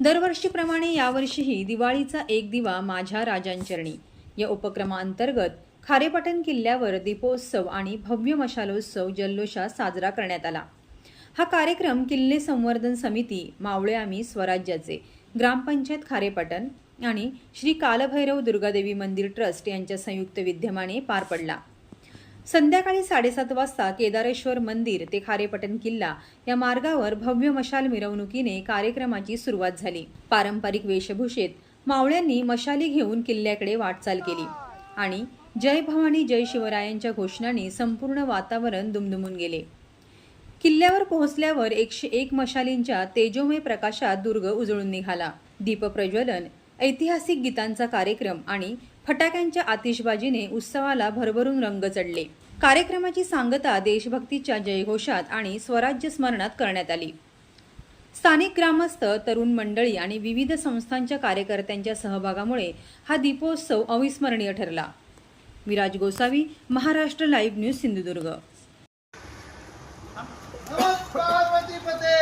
दरवर्षीप्रमाणे यावर्षीही दिवाळीचा एक दिवा माझ्या राजांचरणी. या उपक्रमाअंतर्गत खारेपाटण किल्ल्यावर दीपोत्सव आणि भव्य मशालोत्सव जल्लोषात साजरा करण्यात आला. हा कार्यक्रम किल्ले संवर्धन समिती मावळे आम्ही स्वराज्याचे ग्रामपंचायत खारेपाटण आणि श्री कालभैरव दुर्गादेवी मंदिर ट्रस्ट यांच्या संयुक्त विद्यमाने पार पडला. संध्याकाळी साडेसात वाजता केदारेश्वर मंदिर ते खारेपटण किल्ला या मार्गावर भव्य मशाल मिरवणुकीने कार्यक्रमाची सुरुवात झाली. पारंपरिक वेशभूषेत मावळ्यांनी मशाली घेऊन किल्ल्याकडे वाटचाल केली आणि जय भवानी जय शिवरायांच्या घोषणांनी संपूर्ण वातावरण दुमदुमून गेले. किल्ल्यावर पोहोचल्यावर एकशे एक मशालींच्या तेजोमय प्रकाशात दुर्ग उजळून निघाला. दीपप्रज्वलन ऐतिहासिक गीतांचा कार्यक्रम आणि फटाक्यांच्या आतिषबाजीने उत्सवाला भरभरून रंग चढले. कार्यक्रमाची सांगता देशभक्तीच्या जयघोषात आणि स्वराज्य स्मरणात करण्यात आली. स्थानिक ग्रामस्थ तरुण मंडळी आणि विविध संस्थांच्या कार्यकर्त्यांच्या सहभागामुळे हा दीपोत्सव अविस्मरणीय ठरला. Viraj Gosavi Maharashtra live news Sindhudurg. पते.